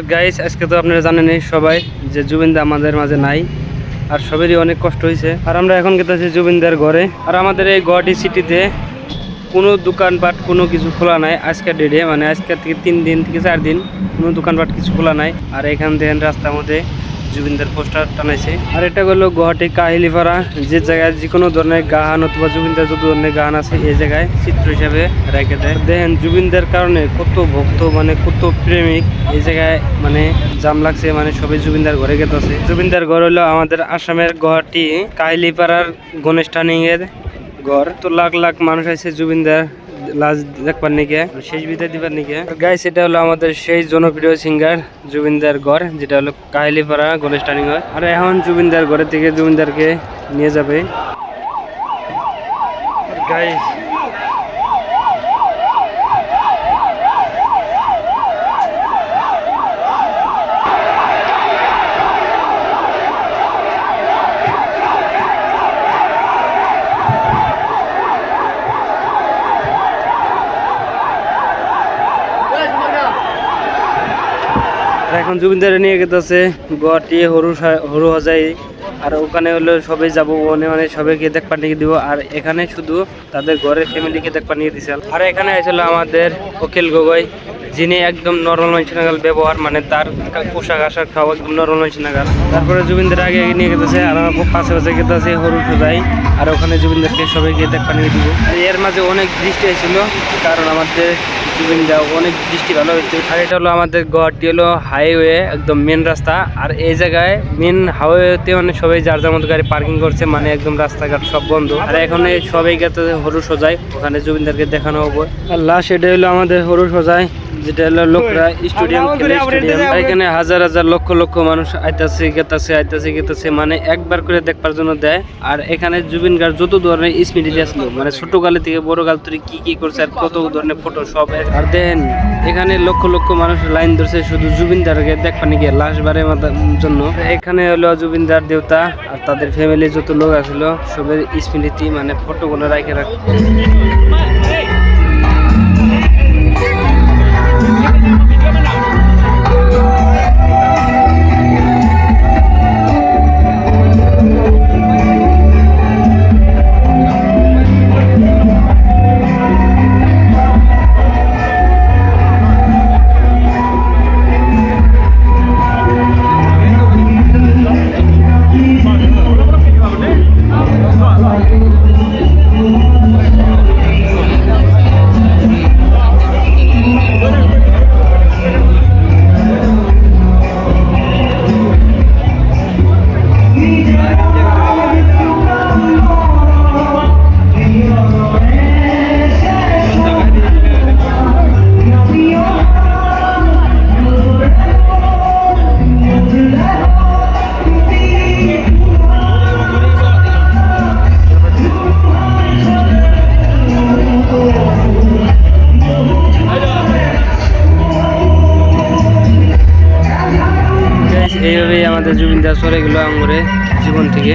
আর guys আজকে তো আপনারা জানেনই সবাই যে জুবিনদা আমাদের মাঝে নাই, আর সবেরই অনেক কষ্ট হয়েছে। আর আমরা এখন গেতেছি জুবিনদার ঘরে। আর আমাদের এই গুয়াহাটি সিটিতে কোনো দোকানপাট, কোনো কিছু খোলা নাই আজকের ডেটে মানে আজকের থেকে তিন দিন থেকে চার দিন কোনো দোকানপাট কিছু খোলা নাই। আর এখান থেকে রাস্তার মধ্যে জুবিনদার পোস্টার টানাইছে। আর এটা হলো গুয়াহাটি কাহিলিপাড়া, যে জায়গায় যে কোনো ধরনের গাহান অথবা জুবিনদার যত ধরনের গাহান আছে, এই জায়গায় চিত্র হিসাবে রেখে দেয়। দেখেন জুবিনদার কারণে কত ভক্ত মানে কত প্রেমিক, এই জায়গায় মানে জাম লাগছে মানে সবাই জুবিনদার ঘরে গেতেছে। জুবিনদার ঘর হলো আমাদের আসামের গুয়াহাটি কাহিলিপাড়ার গণেশ টার্নিং এর ঘর। তো লাখ লাখ মানুষ আছে জুবিনদার লাজ দেখবার নিকে শেষ বিদায় দিবার নিকে। গাইস এটা হলো আমাদের সেই জনপ্রিয় সিঙ্গার জুবিনদার ঘর যেটা হলো কাহিলিপাড়া গণেশ ঘর আর এখন জুবিনদার ঘরের থেকে জুবিনদারকে নিয়ে যাবে। গাইস আর এখন জুবিনদারে নিয়ে গেতেছে, গুয়াহাটি, হরু হরু হজাই। আর ওখানে হলো সবাই যাব ওখানে মানে সবাইকে দেখ পানি দিব। আর এখানে শুধু তাদের ঘরের ফ্যামিলিকে দেখ পানি দিছে। আর এখানে আসছিল আমাদের অখিল গগৈ। যিনি একদম নর্মাল মানুষ নাগাল ব্যবহার মানে তার পোশাক আশাক খাওয়া একদম নর্মাল মানুষ নাগাল তারপরে জুবিনদার আগে নিয়ে গেতেছে, আর আমার পাশে পাশে গেতেছে হরু সুজাই আর ওখানে জুবিনদারকে সবাইকে দেখবার নিয়ে দিব। এর মাঝে অনেক বৃষ্টি হয়েছিল, কারণ আমাদের জুবিনদা অনেক বৃষ্টি ভালো হয়েছে। এটা হলো আমাদের গুয়াহাটি হলো হাইওয়ে একদম মেন রাস্তা, আর এই জায়গায় মেন হাইওয়েতে মানে সবাই যার যার মতো গাড়ি পার্কিং করছে মানে একদম রাস্তাঘাট সব বন্ধ। আর এখন সবাই গেতে হরু সজাই ওখানে জুবিনদারকে দেখানো হবে। আর লাস্ট এটা হলো আমাদের হরু সজাই যেটা হলো লোকরা স্টেডিয়াম খেলে স্টেডিয়াম। এখানে হাজার হাজার লক্ষ লক্ষ মানুষ আইতাছে গেতাছে আইতাছে গেতাছে মানে একবার করে দেখবার জন্য দেয়। আর এখানে জুবিন গার্ড যত ধরনের স্মৃতি আসলো মানে ছোট কালে থেকে বড় কাল তুই কি কি করছে আর কত ধরনের ফটো সব আর দেন এখানে লক্ষ লক্ষ মানুষ লাইন ধরছে শুধু জুবিনদারকে দেখবানি গিয়ে লাশ বারের মাথা- জন্য। এখানে হলো জুবিনদার দেবতা আর তাদের ফ্যামিলি যত লোক আসলো সবের স্মৃতি মানে ফটোগুলো রাখে রাখ আমাদের জুবিনদার সরে গেল আঙুরে জীবন থেকে।